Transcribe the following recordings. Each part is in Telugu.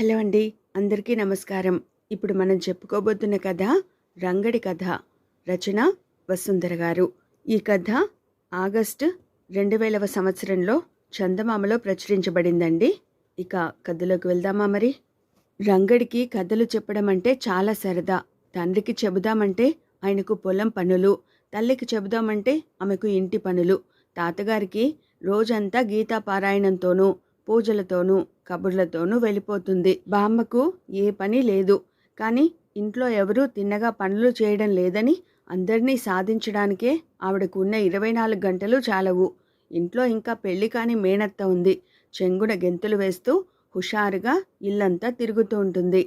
హలో అండి అందరికీ నమస్కారం. ఇప్పుడు మనం చెప్పుకోబోతున్న కథ రంగడి కథ రచన వసుంధర గారు. ఈ కథ ఆగస్టు రెండు వేలవ సంవత్సరంలో చందమామలో ప్రచురించబడిందండి. ఇక కథలోకి వెళ్దామా మరి? రంగడికి కథలు చెప్పడం అంటే చాలా సరదా. తండ్రికి చెబుదామంటే ఆయనకు పొలం పనులు తల్లికి చెబుదామంటే ఆమెకు ఇంటి పనులు. తాతగారికి రోజంతా గీతాపారాయణంతోనూ పూజలతోనూ కబుర్లతోనూ వెళ్ళిపోతుంది. బామ్మకు ఏ పని లేదు. కానీ ఇంట్లో ఎవరూ తిన్నగా పనులు చేయడం లేదని అందరినీ సాధించడానికే ఆవిడకు ఉన్న ఇరవై నాలుగు గంటలు చాలవు. ఇంట్లో ఇంకా పెళ్ళి కాని మేనత్త ఉంది. చెంగున గెంతులు వేస్తూ హుషారుగా ఇల్లంతా తిరుగుతూ ఉంటుంది.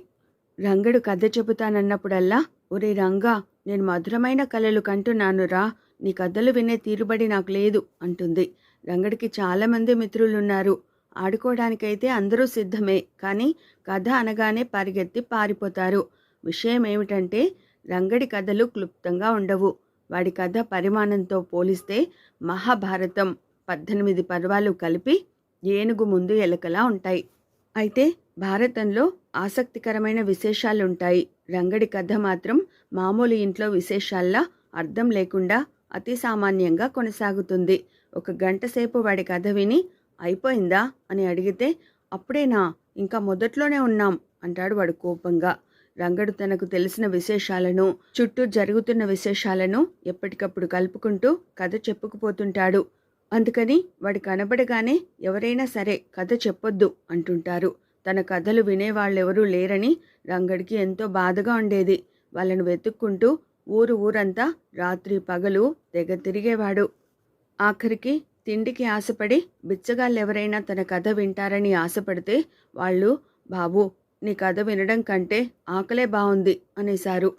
రంగడు కథ చెబుతానన్నప్పుడల్లా ఒరే రంగా నేను మధురమైన కళలు కంటున్నానురా నీ కథలు వినే తీరుబడి నాకు లేదు అంటుంది. రంగడికి చాలామంది మిత్రులున్నారు. ఆడుకోవడానికైతే అందరూ సిద్ధమే. కానీ కథ అనగానే పరిగెత్తి పారిపోతారు. విషయం ఏమిటంటే రంగడి కథలు క్లుప్తంగా ఉండవు. వాడి కథ పరిమాణంతో పోలిస్తే మహాభారతం పద్దెనిమిది పర్వాలు కలిపి ఏనుగు ముందు ఎలకలా ఉంటాయి. అయితే భారతంలో ఆసక్తికరమైన విశేషాలుంటాయి. రంగడి కథ మాత్రం మామూలు ఇంట్లో విశేషాల్లా అర్థం లేకుండా అతి సామాన్యంగా కొనసాగుతుంది. ఒక గంట సేపు వాడి కథ విని అయిపోయిందా అని అడిగితే అప్పుడేనా? ఇంకా మొదట్లోనే ఉన్నాం అంటాడు వాడు కోపంగా. రంగడు తనకు తెలిసిన విశేషాలను చుట్టూ జరుగుతున్న విశేషాలను ఎప్పటికప్పుడు కలుపుకుంటూ కథ చెప్పుకుపోతుంటాడు. అందుకని వాడు కనబడగానే ఎవరైనా సరే కథ చెప్పొద్దు అంటుంటారు. తన కథలు వినేవాళ్ళెవరూ లేరని రంగడికి ఎంతో బాధగా ఉండేది. వాళ్ళను వెతుక్కుంటూ ఊరు ఊరంతా రాత్రి పగలు తెగ తిరిగేవాడు. ఆఖరికి తిండికి ఆశపడి బిచ్చగాళ్ళెవరైనా తన కథ వింటారని ఆశపడితే వాళ్ళు బాబు నీ కథ వినడం కంటే ఆకలే బాగుంది అనేశారు.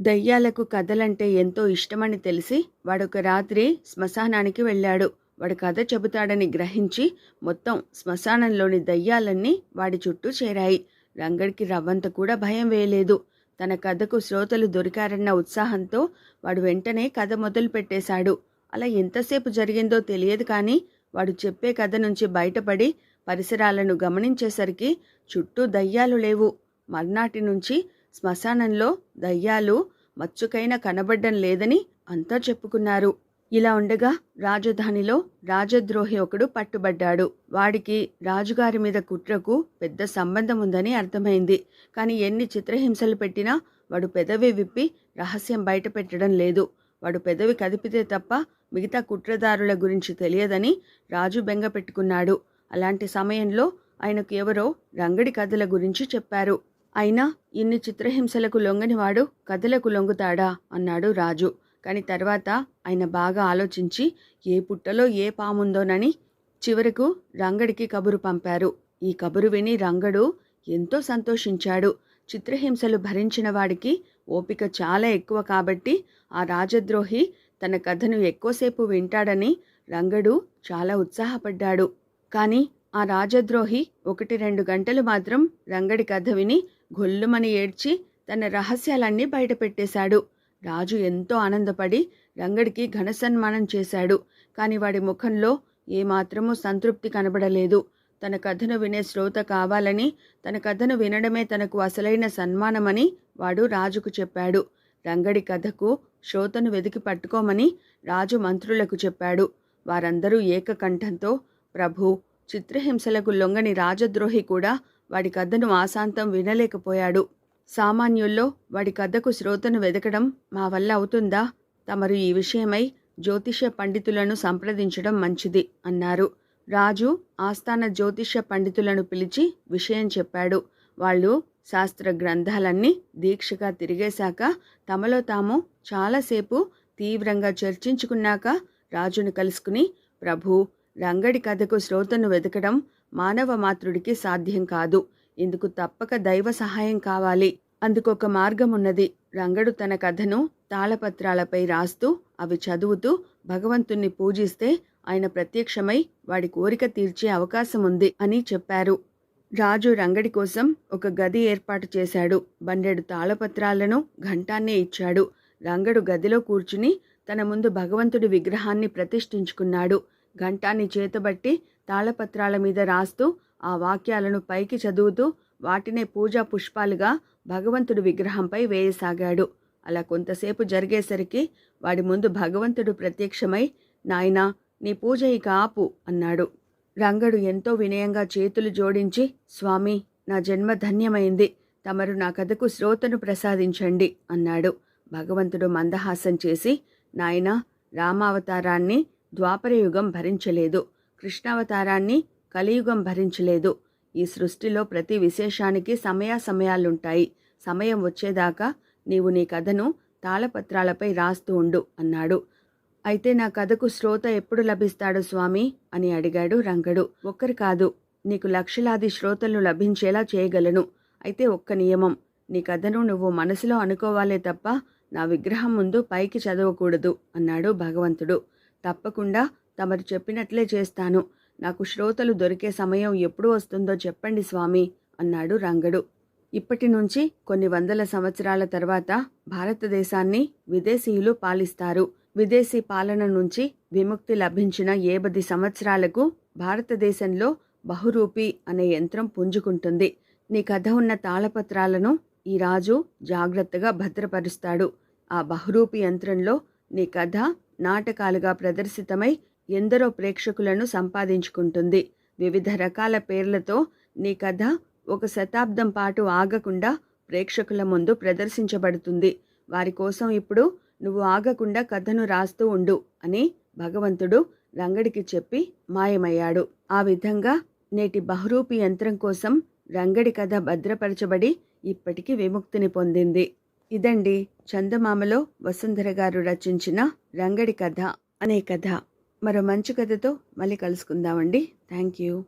దయ్యాలకు కథలంటే ఎంతో ఇష్టమని తెలిసి వాడొక రాత్రి శ్మశానానికి వెళ్ళాడు. వాడు కథ చెబుతాడని గ్రహించి మొత్తం శ్మశానంలోని దయ్యాలన్నీ వాడి చుట్టూ చేరాయి. రంగడికి రవ్వంత కూడా భయం వేయలేదు. తన కథకు శ్రోతలు దొరికారన్న ఉత్సాహంతో వాడు వెంటనే కథ మొదలుపెట్టేశాడు. అలా ఎంతసేపు జరిగిందో తెలియదు కానీ వాడు చెప్పే కథ నుంచి బయటపడి పరిసరాలను గమనించేసరికి చుట్టూ దయ్యాలు లేవు. మర్నాటి నుంచి శ్మశానంలో దయ్యాలు మచ్చుకైనా కనబడ్డం లేదని అంతా చెప్పుకున్నారు. ఇలా ఉండగా రాజధానిలో రాజద్రోహి ఒకడు పట్టుబడ్డాడు. వాడికి రాజుగారి మీద కుట్రకు పెద్ద సంబంధం ఉందని అర్థమైంది. కానీ ఎన్ని చిత్రహింసలు పెట్టినా వాడు పెదవి విప్పి రహస్యం బయట పెట్టడం లేదు. వాడు పెదవి కదిపితే తప్ప మిగతా కుట్రదారుల గురించి తెలియదని రాజు బెంగ పెట్టుకున్నాడు. అలాంటి సమయంలో ఆయనకు ఎవరో రంగడి కథల గురించి చెప్పారు. అయినా ఇన్ని చిత్రహింసలకు లొంగనివాడు కథలకు లొంగుతాడా? అన్నాడు రాజు. కానీ తర్వాత ఆయన బాగా ఆలోచించి ఏ పుట్టలో ఏ పాముందోనని చివరకు రంగడికి కబురు పంపారు. ఈ కబురు విని రంగడు ఎంతో సంతోషించాడు. చిత్రహింసలు భరించిన వాడికి ఓపిక చాలా ఎక్కువ కాబట్టి ఆ రాజద్రోహి తన కథను ఎక్కువసేపు వింటాడని రంగడు చాలా ఉత్సాహపడ్డాడు. కానీ ఆ రాజద్రోహి ఒకటి రెండు గంటలు మాత్రం రంగడి కథ విని గొల్లుమని ఏడ్చి తన రహస్యాలన్నీ బయటపెట్టేశాడు. రాజు ఎంతో ఆనందపడి రంగడికి ఘన సన్మానం చేశాడు. కానీ వాడి ముఖంలో ఏమాత్రమూ సంతృప్తి కనబడలేదు. తన కథను వినే శ్రోత కావాలని తన కథను వినడమే తనకు అసలైన సన్మానమని వాడు రాజుకు చెప్పాడు. రంగడి కథకు శ్రోతను వెతికి పట్టుకోమని రాజు మంత్రులకు చెప్పాడు. వారందరూ ఏకకంఠంతో ప్రభు చిత్రహింసలకు లొంగని రాజద్రోహి కూడా వాడి కథను ఆశాంతం వినలేకపోయాడు. సామాన్యుల్లో వాడి కథకు శ్రోతను వెదకడం మా వల్ల అవుతుందా? తమరు ఈ విషయమై జ్యోతిష్య పండితులను సంప్రదించడం మంచిది అన్నారు. రాజు ఆస్థాన జ్యోతిష్య పండితులను పిలిచి విషయం చెప్పాడు. వాళ్ళు శాస్త్ర గ్రంథాలన్నీ దీక్షగా తిరిగేశాక తమలో తాము చాలాసేపు తీవ్రంగా చర్చించుకున్నాక రాజును కలుసుకుని ప్రభు రంగడి కథకు శ్రోతను వెతకడం మానవ మాతృడికి సాధ్యం కాదు. ఇందుకు తప్పక దైవ సహాయం కావాలి. అందుకొక మార్గం ఉన్నది రంగడు తన కథను తాళపత్రాలపై రాస్తూ అవి చదువుతూ భగవంతుణ్ణి పూజిస్తే ఆయన ప్రత్యక్షమై వాడి కోరిక తీర్చే అవకాశం ఉంది అని చెప్పారు. రాజు రంగడి కోసం ఒక గది ఏర్పాటు చేశాడు. బండెడు తాళపత్రాలను ఘంటాన్నే ఇచ్చాడు. రంగడు గదిలో కూర్చుని తన ముందు భగవంతుడి విగ్రహాన్ని ప్రతిష్ఠించుకున్నాడు. ఘంటాన్ని చేతబట్టి తాళపత్రాల మీద రాస్తూ ఆ వాక్యాలను పైకి చదువుతూ వాటినే పూజా పుష్పాలుగా భగవంతుడి విగ్రహంపై వేయసాగాడు. అలా కొంతసేపు జరిగేసరికి వాడి ముందు భగవంతుడు ప్రత్యక్షమై నాయనా నీ పూజ ఇక ఆపు అన్నాడు. రంగడు ఎంతో వినయంగా చేతులు జోడించి స్వామి నా జన్మ ధన్యమైంది. తమరు నా కథకు శ్రోతను ప్రసాదించండి అన్నాడు. భగవంతుడు మందహాసం చేసి నాయన రామావతారాన్ని ద్వాపరయుగం భరించలేదు. కృష్ణావతారాన్ని కలియుగం భరించలేదు. ఈ సృష్టిలో ప్రతి విశేషానికి సమయాసమయాలుంటాయి. సమయం వచ్చేదాకా నీవు నీ కథను తాళపత్రాలపై రాస్తూ ఉండు అన్నాడు. అయితే నా కథకు శ్రోత ఎప్పుడు లభిస్తాడు స్వామి? అని అడిగాడు రంగడు. ఒక్కరు కాదు. నీకు లక్షలాది శ్రోతలు లభించేలా చేయగలను. అయితే ఒక్క నియమం. నీ కథను నువ్వు మనసులో అనుకోవాలే తప్ప నా విగ్రహం ముందు పైకి చదవకూడదు అన్నాడు భగవంతుడు. తప్పకుండా తమరు చెప్పినట్లే చేస్తాను. నాకు శ్రోతలు దొరికే సమయం ఎప్పుడు వస్తుందో చెప్పండి స్వామి అన్నాడు రంగడు. ఇప్పటి నుంచి కొన్ని వందల సంవత్సరాల తర్వాత భారతదేశాన్ని విదేశీయులు పాలిస్తారు. విదేశీ పాలన నుంచి విముక్తి లభించిన ఏబది సంవత్సరాలకు భారతదేశంలో బహురూపి అనే యంత్రం పుంజుకుంటుంది. నీ కథ ఉన్న తాళపత్రాలను ఈ రాజు జాగ్రత్తగా భద్రపరుస్తాడు. ఆ బహురూపి యంత్రంలో నీ కథ నాటకాలుగా ప్రదర్శితమై ఎందరో ప్రేక్షకులను సంపాదించుకుంటుంది. వివిధ రకాల పేర్లతో నీ కథ ఒక శతాబ్దం పాటు ఆగకుండా ప్రేక్షకుల ముందు ప్రదర్శించబడుతుంది. వారి కోసం ఇప్పుడు నువ్వు ఆగకుండా కథను రాస్తూ ఉండు అని భగవంతుడు రంగడికి చెప్పి మాయమయ్యాడు. ఆ విధంగా నేటి బహురూపి యంత్రం కోసం రంగడి కథ భద్రపరచబడి ఇప్పటికీ విముక్తిని పొందింది. ఇదండి చందమామలో వసుంధర గారు రచించిన రంగడి కథ అనే కథ. మరో మంచి కథతో మళ్ళీ కలుసుకుందామండి. Thank you